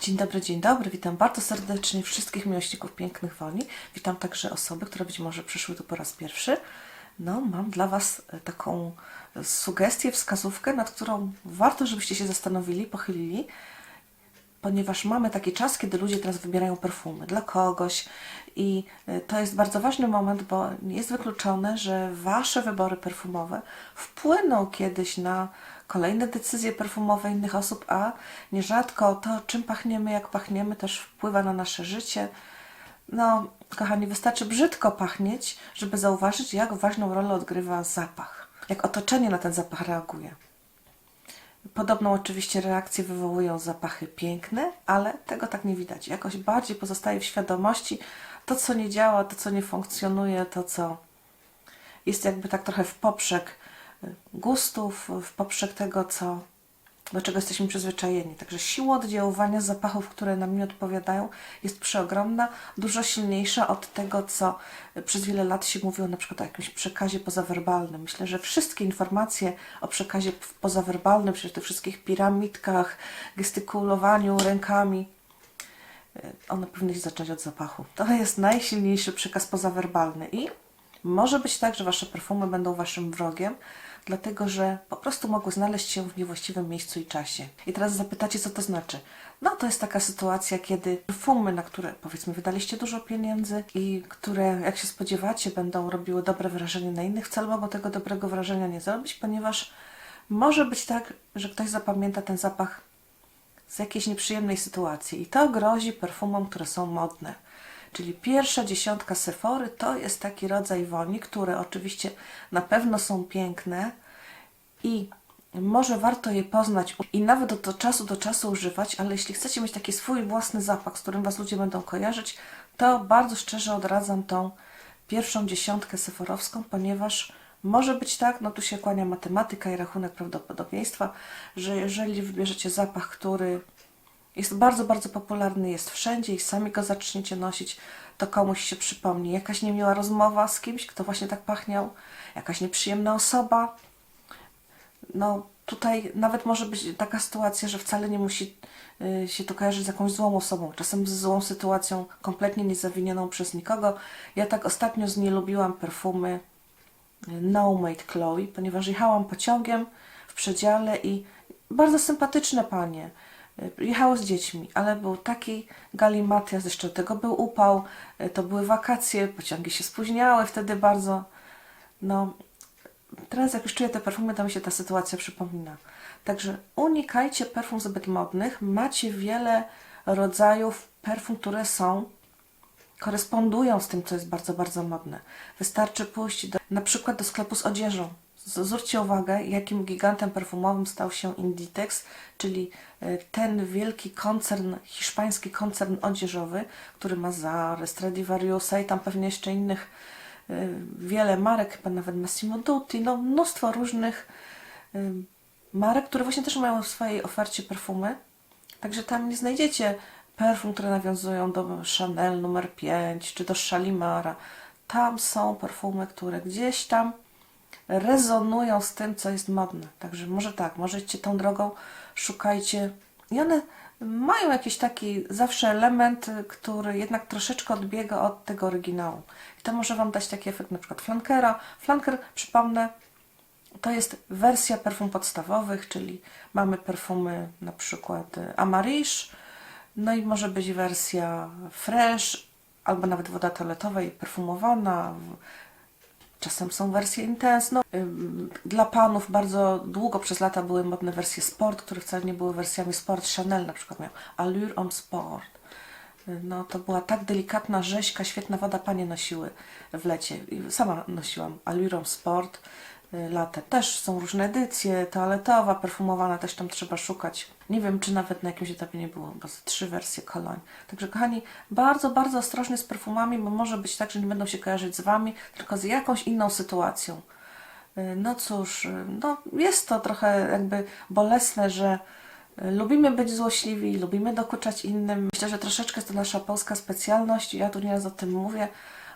Dzień dobry, dzień dobry. Witam bardzo serdecznie wszystkich miłośników pięknych woni. Witam także osoby, które być może przyszły tu po raz pierwszy. No, mam dla Was e, taką e, sugestię, wskazówkę, nad którą warto, żebyście się zastanowili, pochylili, ponieważ mamy taki czas, kiedy ludzie teraz wybierają perfumy dla kogoś i y, to jest bardzo ważny moment, bo jest wykluczone, że Wasze wybory perfumowe wpłyną kiedyś na kolejne decyzje perfumowe innych osób, a nierzadko to, czym pachniemy, jak pachniemy, też wpływa na nasze życie. No, kochani, wystarczy brzydko pachnieć, żeby zauważyć, jak ważną rolę odgrywa zapach, jak otoczenie na ten zapach reaguje. Podobną oczywiście reakcję wywołują zapachy piękne, ale tego tak nie widać. Jakoś bardziej pozostaje w świadomości to, co nie działa, to, co nie funkcjonuje, to, co jest jakby tak trochę w poprzek gustów, w poprzek tego, co, do czego jesteśmy przyzwyczajeni. Także siła oddziaływania zapachów, które nam nie odpowiadają, jest przeogromna, dużo silniejsza od tego, co przez wiele lat się mówiło na przykład o jakimś przekazie pozawerbalnym. Myślę, że wszystkie informacje o przekazie pozawerbalnym, czyli tych wszystkich piramidkach, gestykulowaniu rękami, y, one powinny się zacząć od zapachu. To jest najsilniejszy przekaz pozawerbalny i może być tak, że Wasze perfumy będą Waszym wrogiem, dlatego że po prostu mogły znaleźć się w niewłaściwym miejscu i czasie. I teraz zapytacie, co to znaczy? No to jest taka sytuacja, kiedy perfumy, na które powiedzmy wydaliście dużo pieniędzy i które, jak się spodziewacie, będą robiły dobre wrażenie na innych, wcale mogą tego dobrego wrażenia nie zrobić, ponieważ może być tak, że ktoś zapamięta ten zapach z jakiejś nieprzyjemnej sytuacji. I to grozi perfumom, które są modne. Czyli pierwsza dziesiątka Sephory to jest taki rodzaj woni, które oczywiście na pewno są piękne i może warto je poznać i nawet od czasu do czasu używać, ale jeśli chcecie mieć taki swój własny zapach, z którym Was ludzie będą kojarzyć, to bardzo szczerze odradzam tą pierwszą dziesiątkę seforowską, ponieważ może być tak, no tu się kłania matematyka i rachunek prawdopodobieństwa, że jeżeli wybierzecie zapach, który jest bardzo, bardzo popularny, jest wszędzie i sami go zaczniecie nosić, to komuś się przypomni jakaś niemiła rozmowa z kimś, kto właśnie tak pachniał, jakaś nieprzyjemna osoba. No tutaj nawet może być taka sytuacja, że wcale nie musi y, się to kojarzyć z jakąś złą osobą, czasem z złą sytuacją, kompletnie niezawinioną przez nikogo. Ja tak ostatnio z nie lubiłam perfumy No Made Chloe, ponieważ jechałam pociągiem w przedziale i bardzo sympatyczne panie. Y, Jechało z dziećmi, ale był taki galimatias, jeszcze do tego był upał, y, to były wakacje, pociągi się spóźniały wtedy bardzo. No, teraz jak już czuję te perfumy, to mi się ta sytuacja przypomina. Także unikajcie perfum zbyt modnych. Macie wiele rodzajów perfum, które są korespondują z tym, co jest bardzo, bardzo modne. Wystarczy pójść do, na przykład do sklepu z odzieżą. Zwróćcie uwagę, jakim gigantem perfumowym stał się Inditex, czyli e, ten wielki koncern, hiszpański koncern odzieżowy, który ma Zara, Stradivariusa i tam pewnie jeszcze innych e, wiele marek, chyba nawet Massimo Dutti, no mnóstwo różnych e, marek, które właśnie też mają w swojej ofercie perfumy. Także tam nie znajdziecie perfum, które nawiązują do Chanel numer 5 czy do Shalimara. Tam są perfumy, które gdzieś tam rezonują z tym, co jest modne. Także może tak, może idźcie tą drogą, szukajcie. I one mają jakiś taki zawsze element, y, który jednak troszeczkę odbiega od tego oryginału. I to może Wam dać taki efekt na przykład flankera. Flanker, przypomnę, to jest wersja perfum podstawowych, czyli mamy perfumy na przykład y, Amarish, no i może być wersja fresh, albo nawet woda toaletowa i perfumowana. Czasem są wersje intense. No, ym, dla panów bardzo długo przez lata były modne wersje sport, które wcale nie były wersjami sport. Chanel na przykład miał Allure on Sport. No to była tak delikatna rzeźka, świetna woda panie nosiły w lecie. Sama nosiłam Allure on Sport y, latem. Też są różne edycje, toaletowa, perfumowana, też tam trzeba szukać. Nie wiem, czy nawet na jakimś etapie nie było, bo z trzy wersje koloń. Także kochani, bardzo, bardzo ostrożnie z perfumami, bo może być tak, że nie będą się kojarzyć z Wami, tylko z jakąś inną sytuacją. Y, No cóż, y, no jest to trochę jakby bolesne, że lubimy być złośliwi, lubimy dokuczać innym. Myślę, że troszeczkę jest to nasza polska specjalność ja tu nieraz o tym mówię,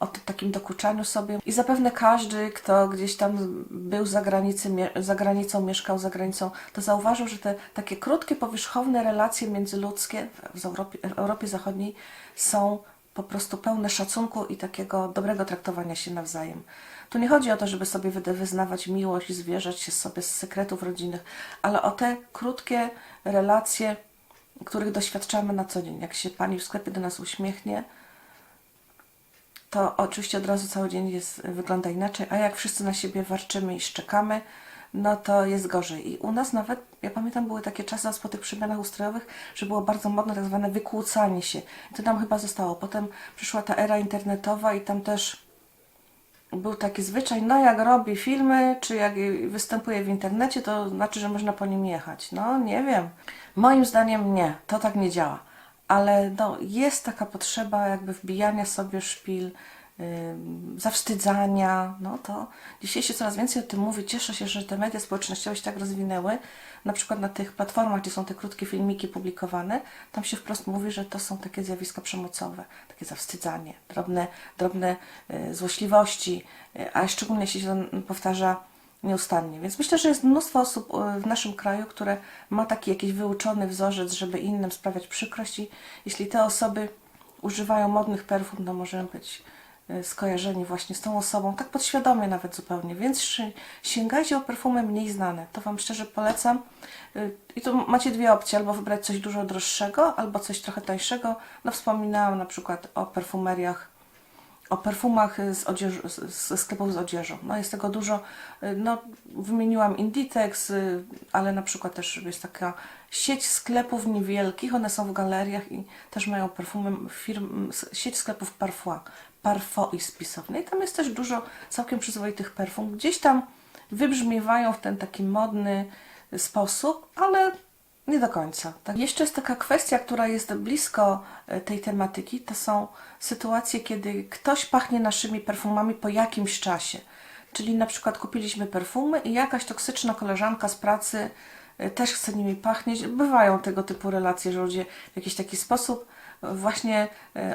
o takim dokuczaniu sobie. I zapewne każdy, kto gdzieś tam był za, granicy, za granicą, mieszkał za granicą, to zauważył, że te takie krótkie, powierzchowne relacje międzyludzkie w Europie, w Europie Zachodniej są po prostu pełne szacunku i takiego dobrego traktowania się nawzajem. Tu nie chodzi o to, żeby sobie wyznawać miłość i zwierzać się sobie z sekretów rodzinnych, ale o te krótkie relacje, których doświadczamy na co dzień. Jak się pani w sklepie do nas uśmiechnie, to oczywiście od razu cały dzień jest, wygląda inaczej, a jak wszyscy na siebie warczymy i szczekamy, no to jest gorzej. I u nas nawet, ja pamiętam, były takie czasy po tych przemianach ustrojowych, że było bardzo modne tak zwane wykłócanie się. I to nam chyba zostało. Potem przyszła ta era internetowa i tam też był taki zwyczaj, no jak robi filmy, czy jak występuje w internecie, to znaczy, że można po nim jechać. No nie wiem. Moim zdaniem nie, to tak nie działa. Ale no, jest taka potrzeba jakby wbijania sobie szpil, zawstydzania, no to dzisiaj się coraz więcej o tym mówi. Cieszę się, że te media społecznościowe się tak rozwinęły. Na przykład na tych platformach, gdzie są te krótkie filmiki publikowane, tam się wprost mówi, że to są takie zjawiska przemocowe, takie zawstydzanie, drobne, drobne y, złośliwości, y, a szczególnie jeśli się powtarza nieustannie. Więc myślę, że jest mnóstwo osób y, w naszym kraju, które ma taki jakiś wyuczony wzorzec, żeby innym sprawiać przykrość i jeśli te osoby używają modnych perfum, to możemy być y, skojarzeni właśnie z tą osobą, tak podświadomie nawet zupełnie, więc sięgajcie o perfumy mniej znane, to Wam szczerze polecam. Y, i tu macie dwie opcje, albo wybrać coś dużo droższego, albo coś trochę tańszego, no wspominałam na przykład o perfumeriach o perfumach z odzież- ze sklepów z odzieżą. No jest tego dużo. No, wymieniłam Inditex, ale na przykład też jest taka sieć sklepów niewielkich, one są w galeriach i też mają perfumy firm, sieć sklepów Parfois, Parfum i spisowne. I tam jest też dużo całkiem przyzwoitych perfum. Gdzieś tam wybrzmiewają w ten taki modny sposób, ale nie do końca. Tak. Jeszcze jest taka kwestia, która jest blisko e, tej tematyki, to są sytuacje, kiedy ktoś pachnie naszymi perfumami po jakimś czasie. Czyli na przykład kupiliśmy perfumy i jakaś toksyczna koleżanka z pracy e, też chce nimi pachnieć. Bywają tego typu relacje, że ludzie w jakiś taki sposób e, właśnie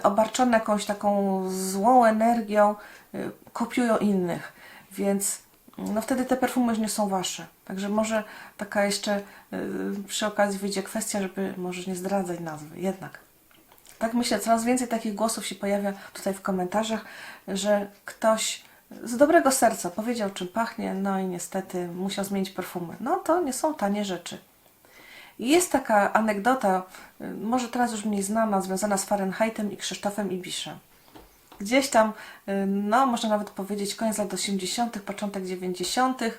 obarczone jakąś taką złą energią kopiują innych. Więc no wtedy te perfumy już nie są wasze. Także może taka jeszcze y, przy okazji wyjdzie kwestia, żeby może nie zdradzać nazwy. Jednak. Tak myślę, coraz więcej takich głosów się pojawia tutaj w komentarzach, że ktoś z dobrego serca powiedział, czym pachnie, no i niestety musiał zmienić perfumy. No to nie są tanie rzeczy. Jest taka anegdota, y, może teraz już mniej znana, związana z Fahrenheitem i Krzysztofem Ibiszem. Gdzieś tam, y, no można nawet powiedzieć, koniec lat 80., początek 90., y,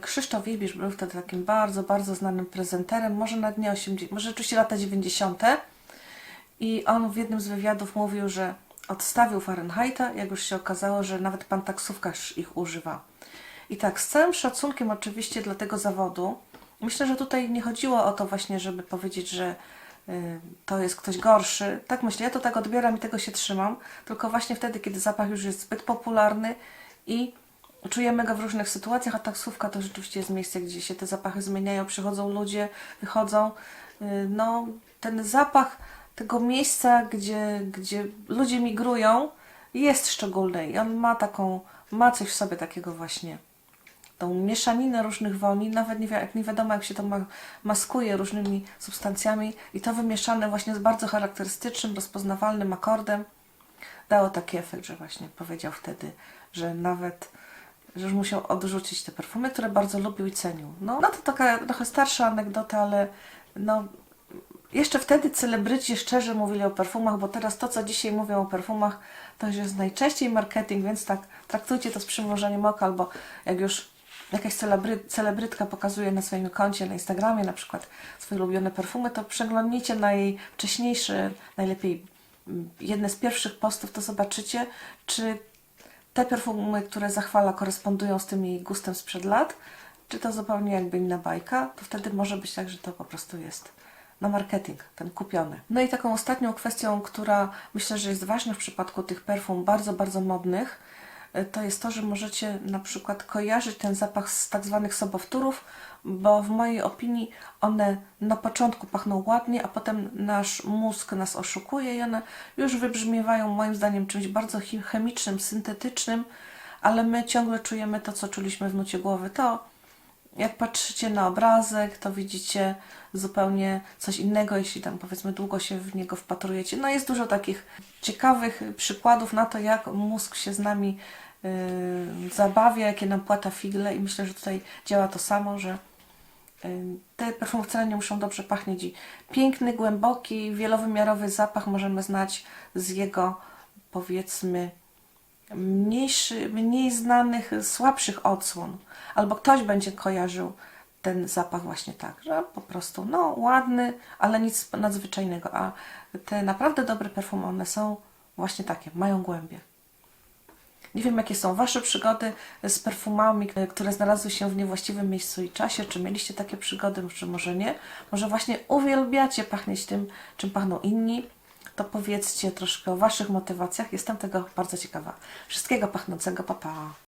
Krzysztof Ibisz był wtedy takim bardzo, bardzo znanym prezenterem, może nawet nie 80., może rzeczywiście lata 90. I on w jednym z wywiadów mówił, że odstawił Fahrenheita, jak już się okazało, że nawet pan taksówkarz ich używa. I tak, z całym szacunkiem oczywiście dla tego zawodu, myślę, że tutaj nie chodziło o to właśnie, żeby powiedzieć, że to jest ktoś gorszy. Tak myślę, ja to tak odbieram i tego się trzymam, tylko właśnie wtedy, kiedy zapach już jest zbyt popularny i czujemy go w różnych sytuacjach, a taksówka to rzeczywiście jest miejsce, gdzie się te zapachy zmieniają, przychodzą ludzie, wychodzą. Y, No, ten zapach tego miejsca, gdzie, gdzie ludzie migrują, jest szczególny i on ma taką, ma coś w sobie takiego właśnie tą mieszaninę różnych woni, nawet nie, jak nie wiadomo jak się to ma, maskuje różnymi substancjami i to wymieszane właśnie z bardzo charakterystycznym, rozpoznawalnym akordem dało taki efekt, że właśnie powiedział wtedy, że nawet że już musiał odrzucić te perfumy, które bardzo lubił i cenił. No, no to taka trochę starsza anegdota, ale no jeszcze wtedy celebryci szczerze mówili o perfumach, bo teraz to, co dzisiaj mówią o perfumach, to już jest najczęściej marketing, więc tak traktujcie to z przymrużeniem oka, albo jak już jakaś celebry, celebrytka pokazuje na swoim koncie na Instagramie na przykład swoje ulubione perfumy, to przeglądnijcie na jej wcześniejsze, najlepiej mm, jedne z pierwszych postów, to zobaczycie, czy te perfumy, które zachwala, korespondują z tym jej gustem sprzed lat, czy to zupełnie jakby inna bajka, to wtedy może być tak, że to po prostu jest na marketing, ten kupiony. No i taką ostatnią kwestią, która myślę, że jest ważna w przypadku tych perfum bardzo, bardzo modnych, to jest to, że możecie na przykład kojarzyć ten zapach z tak zwanych sobowtórów, bo w mojej opinii one na początku pachną ładnie, a potem nasz mózg nas oszukuje i one już wybrzmiewają moim zdaniem czymś bardzo chemicznym, syntetycznym, ale my ciągle czujemy to, co czuliśmy w nucie głowy. To jak patrzycie na obrazek, to widzicie zupełnie coś innego, jeśli tam powiedzmy długo się w niego wpatrujecie. No jest dużo takich ciekawych przykładów na to, jak mózg się z nami yy, zabawia, jakie nam płata figle i myślę, że tutaj działa to samo, że yy, te perfumy wcale nie muszą dobrze pachnieć i piękny, głęboki, wielowymiarowy zapach możemy znać z jego powiedzmy mniejszy, mniej znanych, słabszych odsłon. Albo ktoś będzie kojarzył ten zapach właśnie tak, że po prostu no ładny, ale nic nadzwyczajnego. A te naprawdę dobre perfumy, one są właśnie takie, mają głębie. Nie wiem, jakie są Wasze przygody z perfumami, które znalazły się w niewłaściwym miejscu i czasie. Czy mieliście takie przygody, czy może nie? Może właśnie uwielbiacie pachnieć tym, czym pachną inni? To powiedzcie troszkę o Waszych motywacjach. Jestem tego bardzo ciekawa. Wszystkiego pachnącego, papa. Pa.